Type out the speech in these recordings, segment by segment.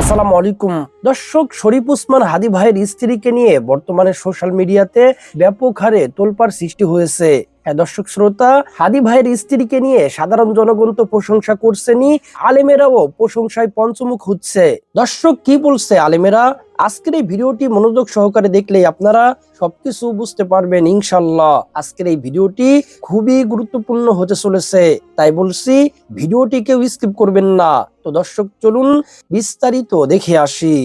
আসসালামু আলাইকুম। দর্শক, শরীফ উসমান হাদি ভাইয়ের স্ত্রীকে নিয়ে বর্তমানে সোশ্যাল মিডিয়াতে ব্যাপক হারে তোলপাড় সৃষ্টি হয়েছে। হ্যাঁ দর্শক শ্রোতা, হাদি ভাইয়ের স্ত্রীকে নিয়ে সাধারণ জনগণ তো প্রশংসা করছেনই, আলেমেরাও প্রশংসায় পঞ্চমুখ হচ্ছে। দর্শক, কি বলছে আলেমেরা? আজকের এই ভিডিওটি মনোযোগ সহকারে দেখলে আপনারা সবকিছু বুঝতে পারবেন ইনশাল্লাহ আজকের এই ভিডিওটি খুবই গুরুত্বপূর্ণ হতে চলেছে। তাই বলছি, ভিডিওটি কেউ স্কিপ করবেন না। তো দর্শক, চলুন বিস্তারিত দেখে আসি।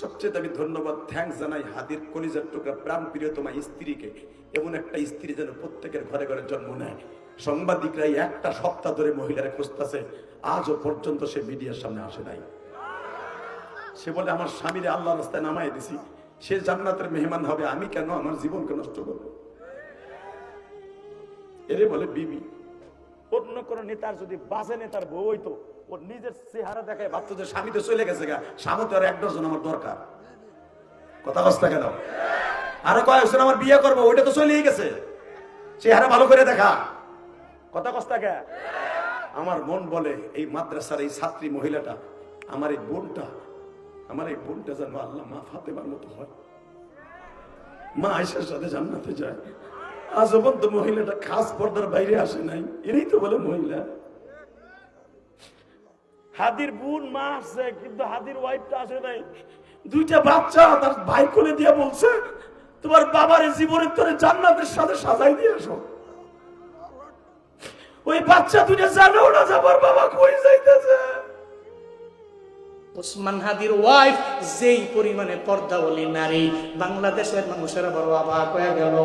সবচেয়ে আমি ধন্যবাদ থ্যাঙ্কস জানাই হাদির কলিজার টুকরা প্রাণ স্ত্রীকে। এমন একটা স্ত্রী যেন প্রত্যেকের ঘরে ঘরে জন্ম নেয়। সাংবাদিকরা একটা সপ্তাহ ধরে মহিলারা খুঁজতেছে, আজও পর্যন্ত সে মিডিয়ার সামনে আসে নাই। সে বলে, আমার স্বামীরে আল্লাহ রাস্তায় নামাই দিছি, সে জান্নাতের মেহমান হবে, আমি কেন আমার জীবনকে নষ্ট করব? এরে বলে, বিবি, অন্য কোন নেতার যদি বাজে নেতার বউ হইতো, ওর নিজের চেহারা দেখায় ভাবতো যে স্বামী তো চলে গেছে গা, স্বামী তো আর এক ডজন আমার দরকার। কথা বস্তা কেন? আরে কয় হোসেন আমার বিয়ে করব, ওইটা তো চলিয়ে গেছে। চেহারা ভালো করে দেখা। কথা কস্তা কে আমার মন বলে এই মাদ্রাসার এই ছাত্রী মহিলাটা, আমার এই বোনটা, আমার এই বোনটা যেন আল্লাহ মা ফাতেমার মতো হয়। মা আয়সার সাথে জান্নাতে যায়। আজ পর্যন্ত মহিলাটা খাস পর্দার বাইরে আসে নাই। এরই তো বলে মহিলা। হাদির বোন, মা আসছে, কিন্তু হাদির ওয়াইফটা আসে নাই। দুইটা বাচ্চা তার ভাই কোলে দিয়ে বলছে তোমার বাবার জীবনের তোরে জান্নাতের সাথে সাজাই দিয়ে আসো। ওই বাচ্চা তুই জানো না যাবার বাবা কই যাইতেছে। ওসমান হাদির ওয়াইফ যেই পরিমাণে পর্দাবলী নারী, বাংলাদেশের মানুষেরা বড় অবাক হয়ে গেল।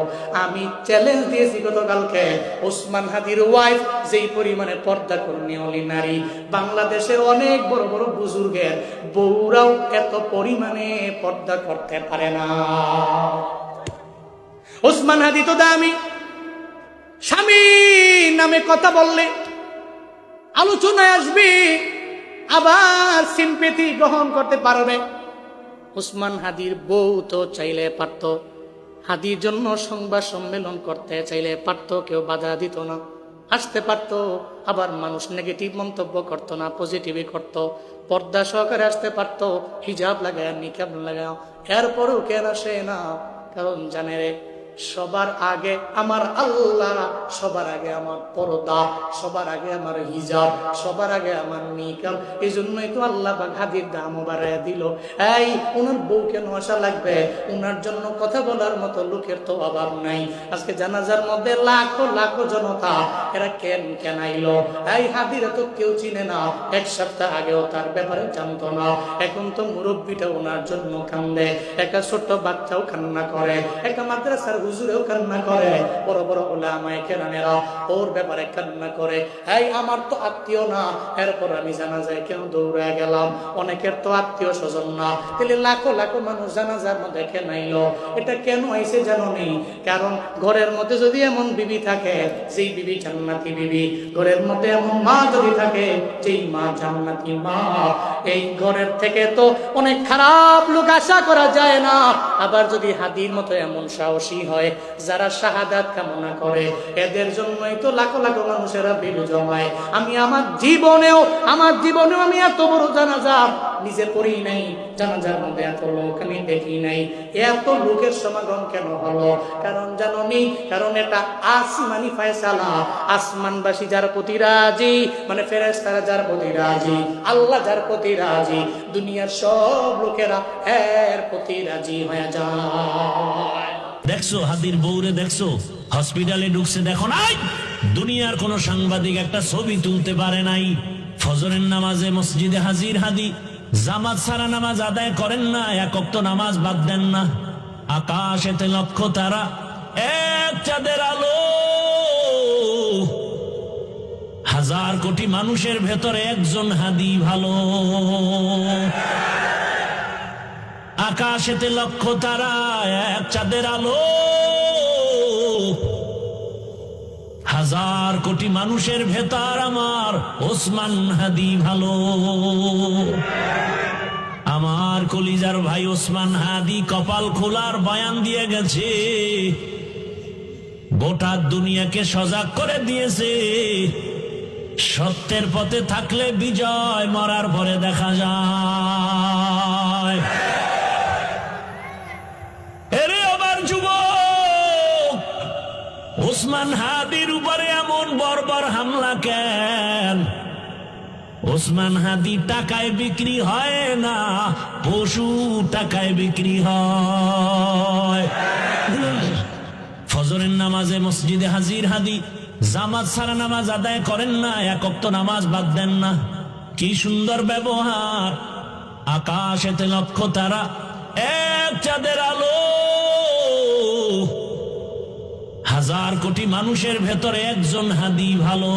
আমি চ্যালেঞ্জ দিয়েছি গতকালকে ওসমান হাদির ওয়াইফ যেই পরিমাণে পর্দা কর্মী নারী বাংলাদেশের অনেক বড় বড় বুজুর্গের বউরাও এত পরিমাণে পর্দা করতে পারে না। ওসমান হাদি তো দামি। স্বামী নামে কথা বললে আলোচনায় আসবে। আবার সিম্পেথি গ্রহণ করতে পারবে। উসমান হাদির বউ তো চাইলে পারত। হাদির জন্য সংবাদ সম্মেলন করতে চাইলে পারত, কেউ বাধা দিত না। আসতে পারত, আবার মানুষ নেগেটিভ মন্তব্য করতো না পজিটিভই করত। পর্দা সহকারে আসতে পারত, হিজাব লাগায়, নিকাব লাগায়। এরপরও কেন আসে না? কারণ জানে রে সবার আগে আমার আল্লাহ, সবার আগে আমার পরদা, সবার আগে আমার হিজাব, সবার আগে আমার নিকাল এই জন্যই তো আল্লাহ বা হাদির দাম বাড়াইয়া দিল। এই ওনার বউ কেন আসা লাগবে? ওনার জন্য কথা বলার মতো লোকের তো অভাব নাই। আজকে জানাজার মধ্যে লাখো লাখো জনতা এরা কেন কেন আইলো এই হাদিরা তো কেউ চিনে না। এক সপ্তাহ আগেও তার ব্যাপারে জানতো না। এখন তো মুরব্বীটা ওনার জন্য কান্দে। একটা ছোট্ট বাচ্চাও কান্না করে। একটা মাদ্রাসার হুজুরেও কান্না করে। বড় বড় ওলামায় কেরানেরা ওর ব্যাপারে কান্না করে। এই আমার তো আত্মীয় না। এরপর আমি কেন গেলাম? অনেকের তো আত্মীয় স্বজন না। তাহলে লাখো লাখো মানুষ জানাজার মধ্যে এটা কেন জানো নেই কারণ ঘরের মধ্যে যদি এমন বিবি থাকে, যেই বিবি জান্নাতি বিবি, ঘরের মধ্যে এমন মা যদি থাকে, যেই মা জান্নাতি মা, এই ঘরের থেকে তো অনেক খারাপ লোক আশা করা যায় না। আবার যদি হাদির মতো এমন সাহসী হয়, যারা শাহাদাত কামনা করে, এদের জন্যই তো লাখো লাখো মানুষেরা বিলু জমায়। আমি আমার জীবনেও আমার জীবনেও আমি এত বড় জানাজা নিজে করি নাই, জানাজার মধ্যে এত লোক আমি দেখি নাই। এত লোকের সমাগম কেন হলো? কারণ জানো নি, কারণ এটা আসমানি ফয়সালা। আসমানবাসী যার প্রতি রাজি মানে ফেরেস্তারা যার প্রতি রাজি, আল্লাহ যার প্রতি রাজি, দুনিয়ার সব লোকেরা এর প্রতি রাজি হয়ে যায়। দেখছ? হাদির বউরে দেখছ? হসপিটালে ঢুকছে, দেখো নাই? দুনিয়ার কোন সাংবাদিক একটা ছবি তুলতে পারে নাই। ফজরের নামাজে মসজিদে হাজির হাদি। জামাত সারা নামাজ আদায় করেন না একক তো নামাজ বাদ দেন না। আকাশেতে লক্ষ তারা এক চাঁদের আলো। হাজার কোটি মানুষের ভেতরে একজন হাদি ভালো। আকাশেতে লক্ষ তারা, এক চাঁদের আলো। হাজার কোটি মানুষের ভেতর আমার ওসমান হাদি ভালো। আমার কলিজার ভাই ওসমান হাদি কপাল খোলার বয়ান দিয়ে গেছে। গোটা দুনিয়াকে সজাগ করে দিয়েছে। সত্যের পথে থাকলে বিজয় মরার পরে দেখা যায়। ওসমান হাদির উপরে এমন বর্বর হামলা কেন? ওসমান হাদি টাকায় বিক্রি হয় না, পশু টাকায় বিক্রি হয়। ফজরের নামাজে মসজিদে হাজির হাদি, জামাত সারা নামাজ আদায় করেন না একক্ত নামাজ বাদ দেন না। কি সুন্দর ব্যবহার, আকাশেতে লক্ষ্য তারা, এক চাঁদের আলো হাজার কোটি মানুষের ভেতরে একজন হাদি ভালো।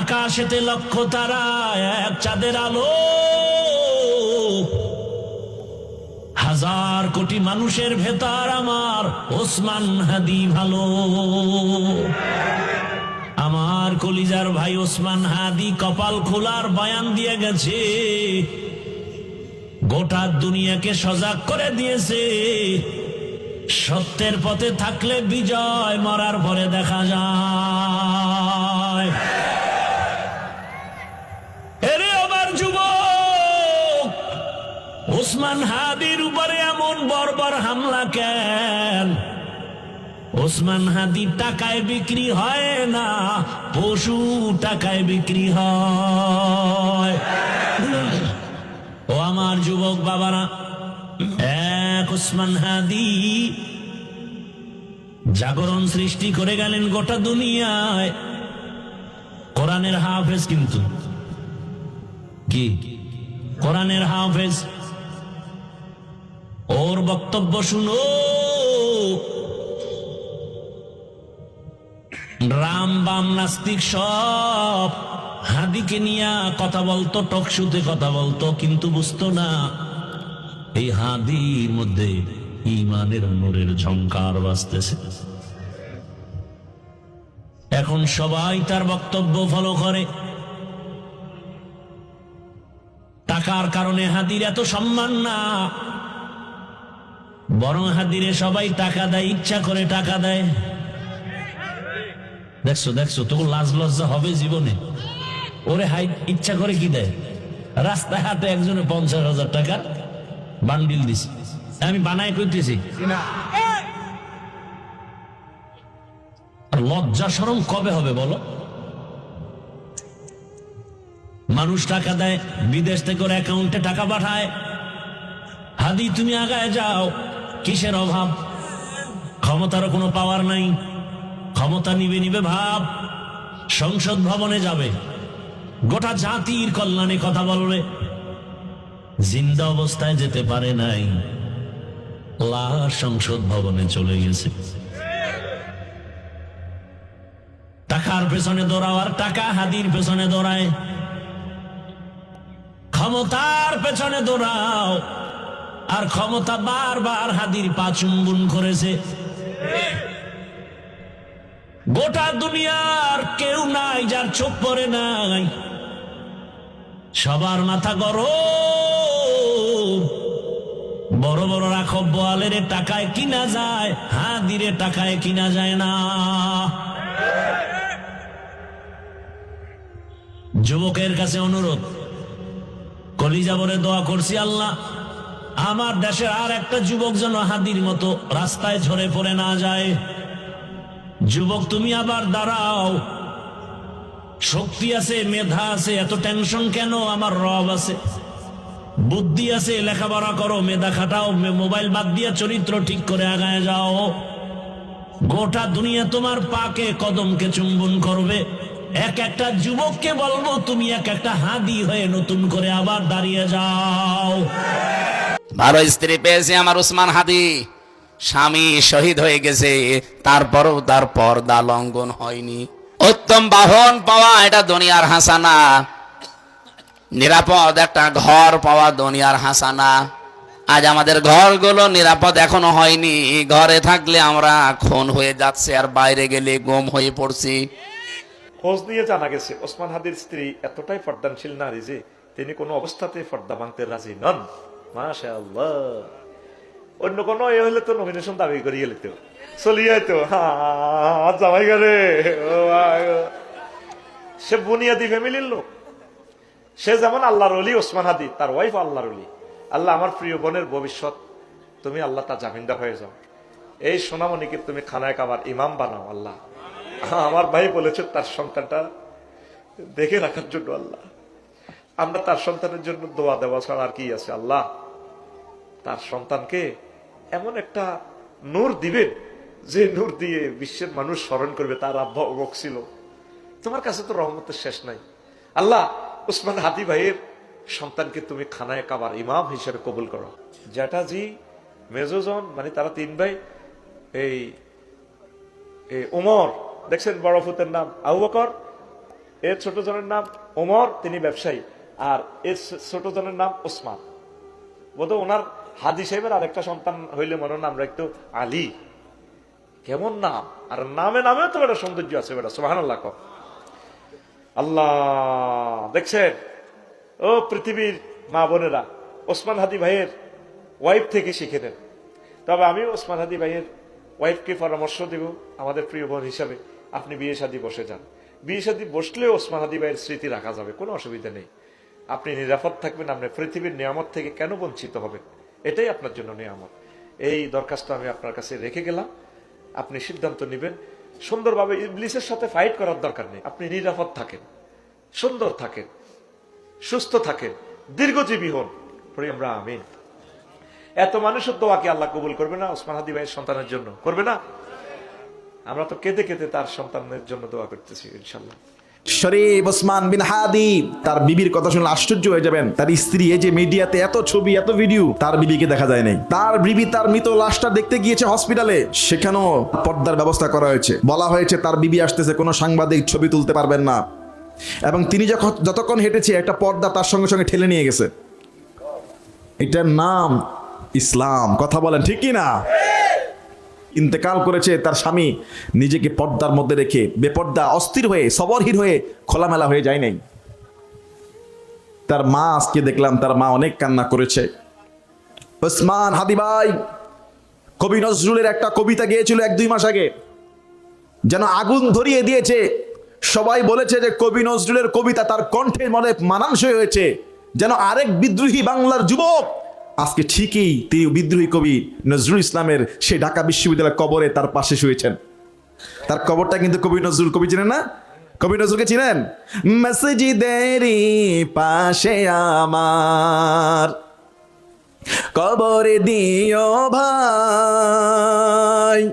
আকাশেতে লক্ষ তারা, এক চাঁদের আলো। হাজার কোটি মানুষের ভেতর আমার ওসমান হাদি ভালো। আমার কলিজার ভাই ওসমান হাদি কপাল খোলার বয়ান দিয়ে গেছে। গোটা দুনিয়াকে সজাগ করে দিয়েছে। সত্যের পথে থাকলে বিজয়, মরার পরে দেখা যায়। এরে আমার যুবক, ওসমান হাদির উপরে এমন বর্বর হামলা কেন? ওসমান হাদি টাকায় বিক্রি হয় না, পশু টাকায় বিক্রি হয়। ও আমার যুবক বাবারা ওসমান হাদি। জাগরণ সৃষ্টি করে গেলেন গোটা দুনিয়ায়। কোরআনের হাফেজ কিন্তু। কি? কোরআনের হাফেজ। ওর বক্তব্য শুনো। রাম বাম নাস্তিক সব হাদিকে নিয়ে কথা বলতো, টকশুতে কথা বলতো, কিন্তু বুঝতো না। এই হাদির মধ্যে ইমানের নূরের ঝংকার বাজতেছে। এখন সবাই তার বক্তব্য ফলো করে। টাকার কারণে হাদির এত সম্মান না। বরং হাদিরে সবাই টাকা দেয়, ইচ্ছা করে টাকা দেয়। দেখছ দেখছ তোর লাজ লজ্জা হবে জীবনে। ওরে হাই, ইচ্ছা করে কি দেয়? রাস্তায় হাতে একজনে পঞ্চাশ হাজার টাকা বান্ডিল দিস আমি বানাই করতেছি আর লজ্জা সরম কবে হবে বলো? মানুষ টাকা দেয় বিদেশ থেকে ওর অ্যাকাউন্টে টাকা পাঠায়। হাদি তুমি আগায় যাও। কিসের অভাব? ক্ষমতারও কোনো পাওয়ার নাই। ক্ষমতা নিবে নিবে ভাব। সংসদ ভবনে যাবে। গোটা জাতির কল্যাণে কথা বলবে। জিন্দা অবস্থায় যেতে পারে নাই। সংসদ ভবনে চলে গেছে। টাকার পেছনে দৌড়াও আর টাকা হাদির পেছনে দৌড়ায়। ক্ষমতার পেছনে দৌড়াও আর ক্ষমতা বারবার হাদির পা চুম্বন করেছে। গোটা দুনিয়ার কেউ নাই যার চোখ পড়ে নাই। সবার মাথা গরম। বড় বড় রাখব বোয়ালের টাকায় কিনা যায় হাদিরে টাকায় কিনা যায় না। যুবকের কাছে অনুরোধ, কলিজা বলে দোয়া করছি আল্লাহ, আমার দেশের আর একটা যুবক যেন হাদির মতো রাস্তায় ঝরে পড়ে না যায়। যুবক, তুমি আবার দাঁড়াও। শক্তি আছে, মেধা আছে, এত টেনশন কেন? আমার রব আছে। বুদ্ধি আছে, লেখাপড়া করো, মেধা খাটাও মোবাইল বাদ দিয়ে চরিত্র ঠিক করে আগায় যাও। গোটা দুনিয়া তোমার পাকে কদমকে চুম্বন করবে। এক একটা যুবককে বলব, তুমি এক একটা হাদি হয়ে নতুন করে আবার দাঁড়িয়ে যাও। ভালো স্ত্রী পেয়েছে আমার উসমান হাদি। স্বামী শহীদ হয়ে গেছে, তারপরও তার পর্দা লঙ্ঘন হয়নি। উত্তম বাহন পাওয়া এটা দুনিয়ার হাসানা। নিরাপদ একটা ঘর পাওয়া দুনিয়ার হাসানা। আজ আমাদের ঘরগুলো নিরাপদ এখনও হয়নি। ঘরে থাকলে আমরা খুন হয়ে যাচ্ছে আর বাইরে গেলে গম হয়ে পড়ছি। খোঁজ নিয়ে জানা গেছে, ওসমান হাদির স্ত্রী এতটাই পর্দানশীল নারী যে তিনি কোনো অবস্থাতে পর্দা ভাঙতে রাজি নন। অন্য কোনো এ হলে তো নমিনেশন দাবি করিয়ে লিত চলিয়ে তো। হ্যাঁ সে বুনিয়াদি ফ্যামিলির লোক। সে যেমন আল্লাহর অলি ওসমান হাদি, তার ওয়াইফ আল্লাহর অলি আল্লাহ আমার প্রিয় বোনের ভবিষ্যৎ, তুমি আল্লাহ তার জামিনদার হয়ে যাও। এই সোনামণিকে তুমি খানায় কাবার ইমাম বানাও, আল্লাহ। আমার ভাই বলেছে, তার সন্তানটা দেখে রাখার জন্য আল্লাহ। আমরা তার সন্তানের জন্য দোয়া দেওয়া ছাড়া আর কি আছে, আল্লাহ? তার সন্তানকে এমন একটা নূর দিবেন, যে নূর দিয়ে বিশ্বের মানুষ স্মরণ করবে, তার আব্বা অবক ছিল। তোমার কাছে তো রহমতের শেষ নাই। আল্লাহ উসমান হাদি ভাইয়ের সন্তানকে তুমি খানায় কাবার ইমাম হিসেবে কবুল করো। জ্যাঠাজি, মেজোজন মানে তারা তিন ভাই, এই ওমর দেখছেন বড় ফুতের নাম, আবু বকর, এর ছোট জনের নাম ওমর তিনি ব্যবসায়ী, আর এর ছোট জনের নাম ওসমান বোধ ওনার হাদি সাহেবের আরেকটা সন্তান হইলে মনে হয় আমরা একটু আলী। কেমন নাম? আর নামে নামেও তো একটা সৌন্দর্য আছে বেটা সোহান আল্লাহ আল্লাহ, দেখছেন? ও পৃথিবীর মা বোনেরা, ওসমান হাদি ভাইয়ের ওয়াইফ থেকে শিখে নেন। তবে আমি ওসমান হাদি ভাইয়ের ওয়াইফকে পরামর্শ দেব আমাদের প্রিয় বোন হিসাবে, আপনি বিয়ে শাদী বসে যান। বিয়ে শাদী বসলেও ওসমান হাদি ভাইয়ের স্মৃতি রাখা যাবে, কোনো অসুবিধা নেই। আপনি নিরাপদ থাকবেন, আপনি পৃথিবীর নিয়ামত থেকে কেন বঞ্চিত হবেন? এটাই আপনার জন্য নিয়ামত। এই দরখাস্ত আমি আপনার কাছে রেখে গেলাম। আপনি সিদ্ধান্ত নেবেন। সুন্দরভাবে ইবলিসের সাথে ফাইট করার দরকার নেই। আপনি নিরাপদ থাকেন, সুন্দর থাকেন, সুস্থ থাকেন, দীর্ঘজীবী হন। আমরা আমিন। এত মানুষের দোয়াকে আল্লাহ কবুল করবে না ওসমান হাদি ভাইয়ের সন্তানের জন্য। করবে না? আমরা তো কেঁদে কেঁদে তার সন্তানের জন্য দোয়া করতেছি, ইনশাল্লাহ। শরীফ ওসমান বিন হাদি, তার বিবির কথা শুনলে আশ্চর্য হয়ে যাবেন। তার স্ত্রী, এই যে মিডিয়াতে এত ছবি, এত ভিডিও, তার বিবিকে দেখা যায় নাই। তার বিবি তার মৃত লাশটা দেখতে গিয়েছে হসপিটালে। সেখানেও পর্দার ব্যবস্থা করা হয়েছে। বলা হয়েছে তার বিবি আসতেছে, কোনো সাংবাদিক ছবি তুলতে পারবেন না। এবং তিনি যখন যতক্ষণ হেঁটেছে, একটা পর্দা তার সঙ্গে সঙ্গে ঠেলে নিয়ে গেছে। এটার নাম ইসলাম। কথা বলেন, ঠিক কি না? ইন্তেকাল করেছে তার স্বামী নিজেকে পর্দার মধ্যে রেখে, বেপর্দা, অস্থির হয়ে, সবরহীন হয়ে খোলামেলা হয়ে যায় নাই। তার মা আজকে দেখলাম তার মা অনেক কান্না করেছে। ওসমান হাদি ভাই, কবি নজরুলের একটা কবিতা গিয়েছিল এক দুই মাস আগে, যেন আগুন ধরিয়ে দিয়েছে। সবাই বলেছে যে কবি নজরুলের কবিতা তার কণ্ঠের মনে মানানসই হয়েছে, যেন আরেক বিদ্রোহী বাংলার যুবক আজকে ঠিকই তিনি বিদ্রোহী কবি নজরুল ইসলামের সেই ঢাকা বিশ্ববিদ্যালয়ের কবরে তার পাশে শুয়েছেন। তার কবরটা কিন্তু কবি নজরুল কবি চিনেন না? কবি নজরুলকে চিনেন? মসজিদেরই পাশে আমার কবরে দিও ভাই।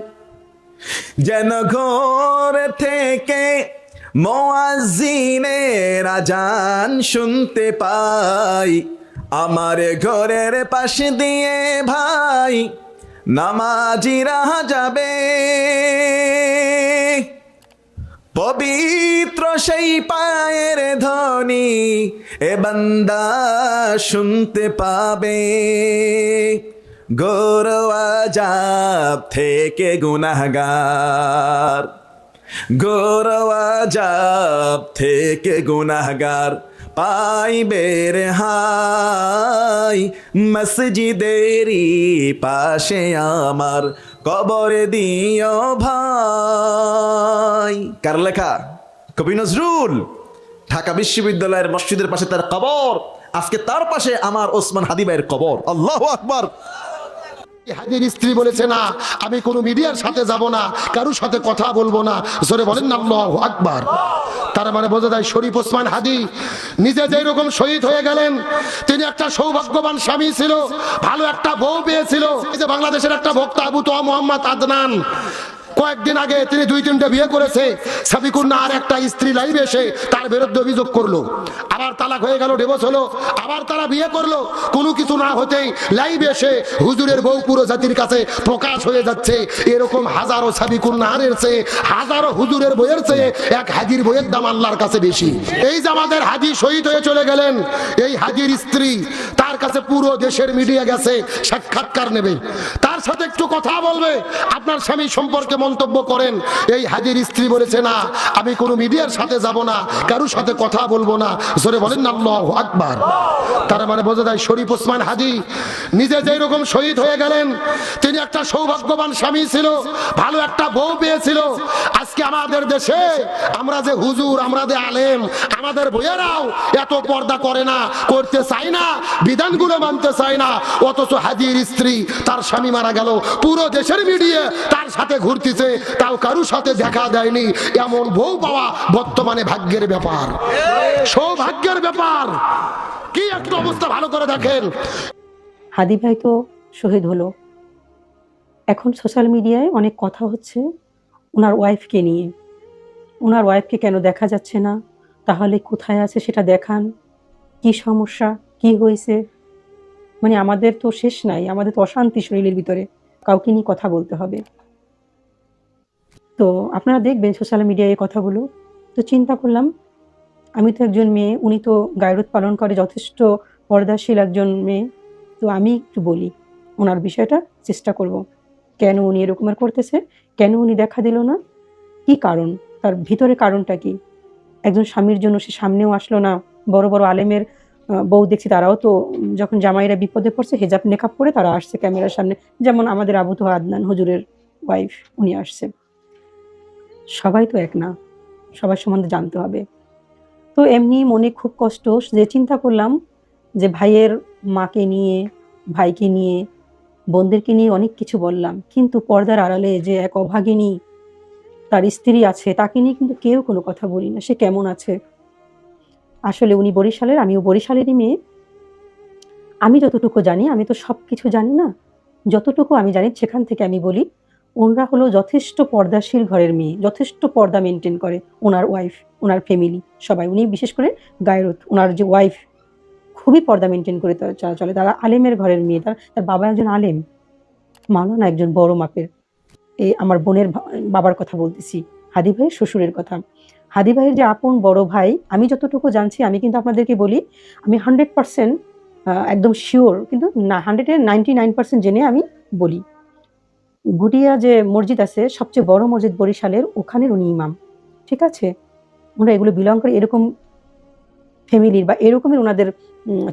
যেন ঘর থেকে মোয়াজিনের আজান শুনতে পাই। আমার ঘরের পাশে দিয়ে ভাই নামাজিরা যাবে। পবিত্র সেই পায়ের ধ্বনি এ বান্দা শুনতে পাবে। গৌরওয়াজাব থেকে গুনাহগার। গৌরওয়াজাব থেকে গুনাহগার। পাইবে হাই, মসজিদেরই পাশে আমার কবরে দিও ভাই। কার লেখা? কবি নজরুল। ঢাকা বিশ্ববিদ্যালয়ের মসজিদের পাশে তার কবর। আজকে তার পাশে আমার ওসমান হাদিবাইয়ের কবর। আল্লাহ আকবার। হাদির স্ত্রী বলেছে, না, আমি কোনো মিডিয়ার সাথে যাব না, কারোর সাথে কথা বলব না। জোরে বলেন না আল্লাহু আকবার। তার মানে বোঝা যায় শরীফ ওসমান হাদি নিজে যেই রকম শহীদ হয়ে গেলেন, তিনি একটা সৌভাগ্যবান স্বামী ছিল, ভালো একটা বউ পেয়েছিল। যে বাংলাদেশের একটা ভক্ত আবু তো মোহাম্মদ আদনান কয়েকদিন আগে তিনি দুই তিনটে বিয়ে করেছে। সাবিকুন্না আর একটা স্ত্রী লাইভে এসে তার বিরুদ্ধে অভিযোগ করল। আবার তালাক হয়ে গেল, ডিভোর্স হলো, আবার তারা বিয়ে করল। কোনো কিছু না হতেই লাইভে এসে হুজুরের বউ পুরো জাতির কাছে প্রকাশ হয়ে যাচ্ছে। এরকম হাজারো সাবিকুন্নাহারের চেয়ে, হাজারো হুজুরের বইয়ের চেয়ে এক হাজির বইয়ের দাম আল্লাহর কাছে বেশি। এই যে আমাদের হাজি শহীদ হয়ে চলে গেলেন, এই হাজির স্ত্রী তার কাছে পুরো দেশের মিডিয়া গেছে, সাক্ষাৎকার নেবে। তার সাথে একটু কথা বলবে, আপনার স্বামী সম্পর্কে মন্তব্য করেন, এই হাজির স্ত্রী বলেছে না, আমি কোনো মিডিয়ার সাথে যাব না, কারোর সাথে কথা বলব না। জোরে বলেন না আকবার। তার মানে বোঝা যায় শরীফ ওসমান হাজি নিজে যেই রকম শহীদ হয়ে গেলেন, তিনি একটা সৌভাগ্যবান স্বামী ছিল, ভালো একটা বউ পেয়েছিল। আজকে আমাদের দেশে আমরা যে হুজুর, আমরা যে আলেম, আমাদের বইয়েরাও এত পর্দা করে না, করতে চাই না বিধান বিধানগুলো মানতে চাই না, অথচ হাজির স্ত্রী তার স্বামী মারা গেল, পুরো দেশের মিডিয়া তার সাথে ঘুরতেছে। তাও কারুর সাথে দেখা দেয়নি। এমন বউ পাওয়া বর্তমানে ভাগ্যের ব্যাপার। সৌভাগ্যের ব্যাপার। কি একটা অবস্থা ভালো করে দেখেন। হাদি ভাই তো শহীদ হলো। এখন সোশ্যাল মিডিয়ায় অনেক কথা হচ্ছে ওনার ওয়াইফকে নিয়ে। ওনার ওয়াইফকে কেন দেখা যাচ্ছে না? তাহলে কোথায় আছে সেটা দেখান। কি সমস্যা? কি হয়েছে? মানে আমাদের তো শেষ নাই, আমাদের তো অশান্তি শরীরের ভিতরে। কাউকে নিয়ে কথা বলতে হবে। তো আপনারা দেখবেন সোশ্যাল মিডিয়ায় এই কথাগুলো। তো চিন্তা করলাম, আমি তো একজন মেয়ে, উনি তো গায়রত পালন করে, যথেষ্ট পর্দাশীল একজন মেয়ে। তো আমি একটু বলি, ওনার বিষয়টা চেষ্টা করব। কেন উনি এরকম আর করতেছে? কেন উনি দেখা দিল না? কি কারণ? তার ভিতরে কারণটা কি? একজন স্বামীর জন্য সে সামনেও আসলো না। বড় বড় আলেমের বউ দেখছি তারাও তো যখন জামাইরা বিপদে পড়ছে, হেজাব নেকাব পরে তারা আসছে ক্যামেরার সামনে। যেমন আমাদের আবু তো আদনান হজুরের ওয়াইফ উনি আসছে। সবাই তো এক না। সবার সম্বন্ধে জানতে হবে। তো এমনি মনে খুব কষ্ট যে চিন্তা করলাম যে ভাইয়ের মাকে নিয়ে, ভাইকে নিয়ে, বোনদেরকে নিয়ে অনেক কিছু বললাম। কিন্তু পর্দার আড়ালে যে এক অভাগিনী তার স্ত্রী আছে, তাকে নিয়ে কিন্তু কেউ কোনো কথা বলি না। সে কেমন আছে? আসলে উনি বরিশালের, আমিও বরিশালেরই মেয়ে। আমি যতটুকু জানি, আমি তো সব কিছু জানি না। যতটুকু আমি জানি, সেখান থেকে আমি বলি। ওনরা হলো যথেষ্ট পর্দাশীল ঘরের মেয়ে, যথেষ্ট পর্দা মেনটেন করে ওনার ওয়াইফ ওনার ফ্যামিলি সবাই। উনি বিশেষ করে গায়রত ওনার যে ওয়াইফ খুবই পর্দা মেনটেন করে তারা চলা। তারা আলেমের ঘরের মেয়ে। তার তার বাবা একজন আলেম। মাওলানা একজন বড় মাপের। এই আমার বোনের বাবার কথা বলতেছি। হাদি ভাইয়ের শ্বশুরের কথা। হাদি ভাইয়ের যে আপন বড় ভাই, আমি যতটুকু জানছি, আমি কিন্তু আপনাদেরকে বলি, আমি হান্ড্রেড পার্সেন্ট একদম শিওর কিন্তু না হান্ড্রেডের নাইনটি নাইন পার্সেন্ট জেনে আমি বলি। গুটিয়া যে মসজিদ আছে সবচেয়ে বড় মসজিদ বরিশালের ওখানের উনি ইমাম। ঠিক আছে? ওনারা এগুলো বিলং করে এরকম ফ্যামিলির বা এরকমের ওনাদের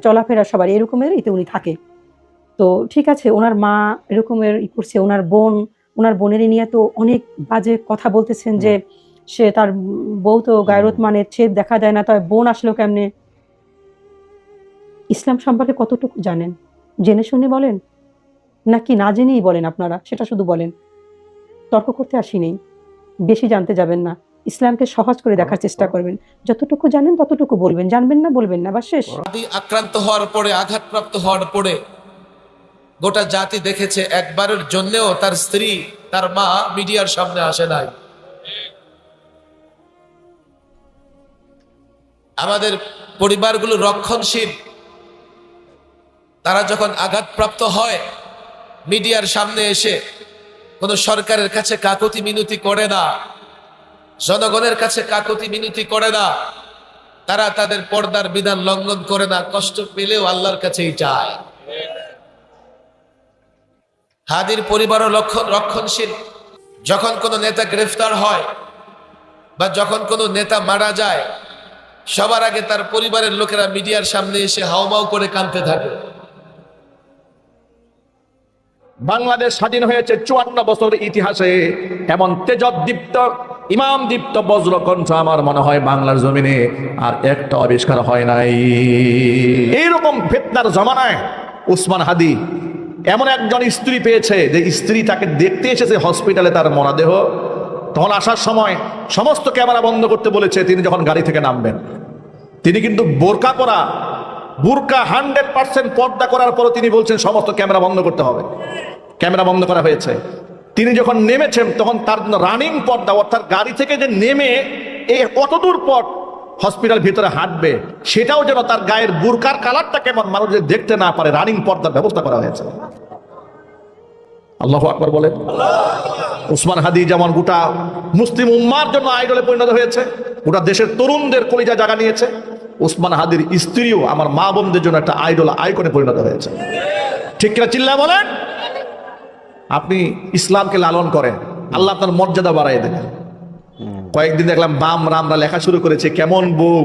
চলাফেরা সবার এরকমের ইতে উনি থাকে। তো ঠিক আছে ওনার মা এরকমের ই করছে ওনার বোন ওনার বোনের নিয়ে তো অনেক বাজে কথা বলতেছেন যে সে তার বউ তো গায়রত মানে ছেদ দেখা দেয় না তবে বোন আসলো কেমনে? ইসলাম সম্পর্কে কতটুকু জানেন? জেনে শুনে বলেন? নাকি না জেনেই বলেন আপনারা সেটা শুধু বলেন। তর্ক করতে আসি নেই বেশি জানতে যাবেন না। ইসলামকে সহজ করে দেখার চেষ্টা করবেন। যতটুকু জানেন ততটুকু বলবেন। জানবেন না বলবেন না বা শেষ। আক্রান্ত হওয়ার পরে আঘাতপ্রাপ্ত হওয়ার পরে গোটা জাতি দেখেছে একবারের জন্যেও তার স্ত্রী তার মা মিডিয়ার সামনে আসে নাই। আমাদের পরিবারগুলো রক্ষণশীল। তারা যখন আঘাতপ্রাপ্ত হয় মিডিয়ার সামনে এসে কোনো সরকারের কাছে কাকতি মিনতি করে না, জনগণের কাছে কাকতি মিনতি করে না, তারা তাদের পর্দার বিধান লঙ্ঘন করে না, কষ্ট পেলেও আল্লাহর কাছেই চায়। হাদির পরিবারও লক্ষণ রক্ষণশীল। যখন কোনো নেতা গ্রেফতার হয় বা যখন কোনো নেতা মারা যায়, সবার আগে তার পরিবারের লোকেরা মিডিয়ার সামনে এসে হাউমাউ করে কাঁদতে থাকে। বাংলাদেশ স্বাধীন হয়েছে চুয়ান্ন বছর ইতিহাসে। এমন তেজদীপ্ত ইমাম দীপ্ত বজ্রকণ্ঠ আমার মনে হয় বাংলার জমিনে আর একটা আবিষ্কার হয় নাই। এইরকম ফেতনার জমানায় উসমান হাদি এমন একজন স্ত্রী পেয়েছে, যে স্ত্রী তাকে দেখতে এসেছে হসপিটালে তার মরাদেহ। তখন আসার সময় সমস্ত ক্যামেরা বন্ধ করতে বলেছে, তিনি যখন গাড়ি থেকে নামবেন, তিনি কিন্তু বোরকা পরা বুরকা হান্ড্রেড পার্সেন্ট পর্দা করার পরও তিনি বলছেন, সমস্ত ক্যামেরা বন্ধ করতে হবে। ক্যামেরা বন্ধ করা হয়েছে। তিনি যখন নেমেছেন, তখন তার রানিং পর্দা, অর্থাৎ গাড়ি থেকে যে নেমে এই কতদূর পর হসপিটাল ভিতরে হাঁটবে, সেটাও যেন তার গায়ের বুরকার কালারটা কেমন মানুষ দেখতে না পারে, রানিং পর্দার ব্যবস্থা করা হয়েছে। আল্লাহ আকবর বলেন। উসমান হাদি যেমন গোটা মুসলিম উম্মার জন্য আইডলে পরিণত হয়েছে, গোটা দেশের তরুণদের কলিজা জায়গা নিয়েছে। উসমান হাদির স্ত্রীও আমার মা বোনদের জন্য একটা আইডল আইকনে পরিণত হয়েছে। ঠিক কিনা চিল্লা বলেন? আপনি ইসলামকে লালন করেন, আল্লাহ আপনার মর্যাদা বাড়াই দেবেন। কয়েকদিন দেখলাম বাম রামরা লেখা শুরু করেছে, কেমন বউ?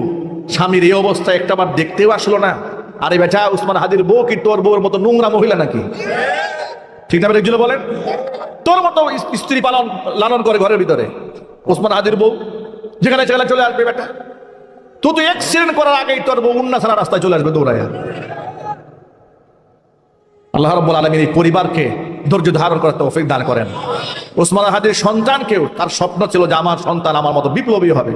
স্বামীর এই অবস্থা একটা বার দেখতেও আসলো না। আরে বেটা, উসমান হাদির বউ কি তোর বউর মতো নোংরা মহিলা নাকি? ঠিক না একজন বলেন। তোর মতো স্ত্রী পালন, লালন করে ঘরের ভিতরে। ওসমান হাদির বউ, যেখানে সেখানে চলে আসবে বেটা। তুই তো অ্যাক্সিডেন্ট করার আগেই তোর উন্না ছাড়া রাস্তায় চলে আসবে দৌড়াইয়া। আল্লাহ রব্বুল আলমিন এই পরিবারকে ধৈর্য ধারণ করার তৌফিক দান করেন। ওসমান হাদির সন্তানকেও তার স্বপ্ন ছিল যে আমার সন্তান আমার মতো বিপ্লবী হবে।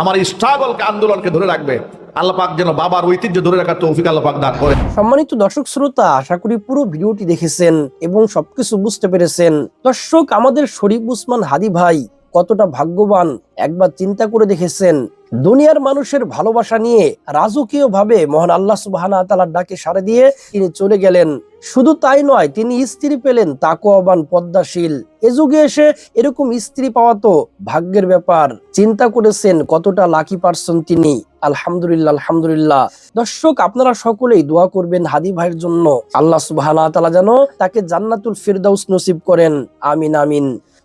আমার স্ট্রাগলকে আন্দোলনকে ধরে রাখবে। আল্লাহ পাক যেন বাবার ঐতিহ্য ধরে রাখার তৌফিক আল্লাপাক দান করেন। সম্মানিত দর্শক শ্রোতা, আশা করি পুরো ভিডিওটি দেখেছেন এবং সবকিছু বুঝতে পেরেছেন। দর্শক, আমাদের শরীফ উসমান হাদি ভাই কতটা ভাগ্যবান, একবার চিন্তা করে দেখেছেন। দুনিয়ার মানুষের ভালোবাসা নিয়ে রাজকীয় ভাবে মহান আল্লাহ তালার ডাকে সাড়ে দিয়ে তিনি চলে গেলেন। শুধু তাই নয়, তিনি স্ত্রী পেলেন তাকওয়াবান, পদ্মাশীল। এ যুগে এসে এরকম স্ত্রী পাওয়া তো ভাগ্যের ব্যাপার। চিন্তা করেছেন কতটা লাকি পার্সন তিনি। আলহামদুলিল্লাহ আলহামদুলিল্লাহ। দর্শক, আপনারা সকলেই দোয়া করবেন হাদি ভাইয়ের জন্য। আল্লাহ ওয়া যেন তাকে জান্নাতুল ফিরদাউস নসিব করেন। আমিন আমিন।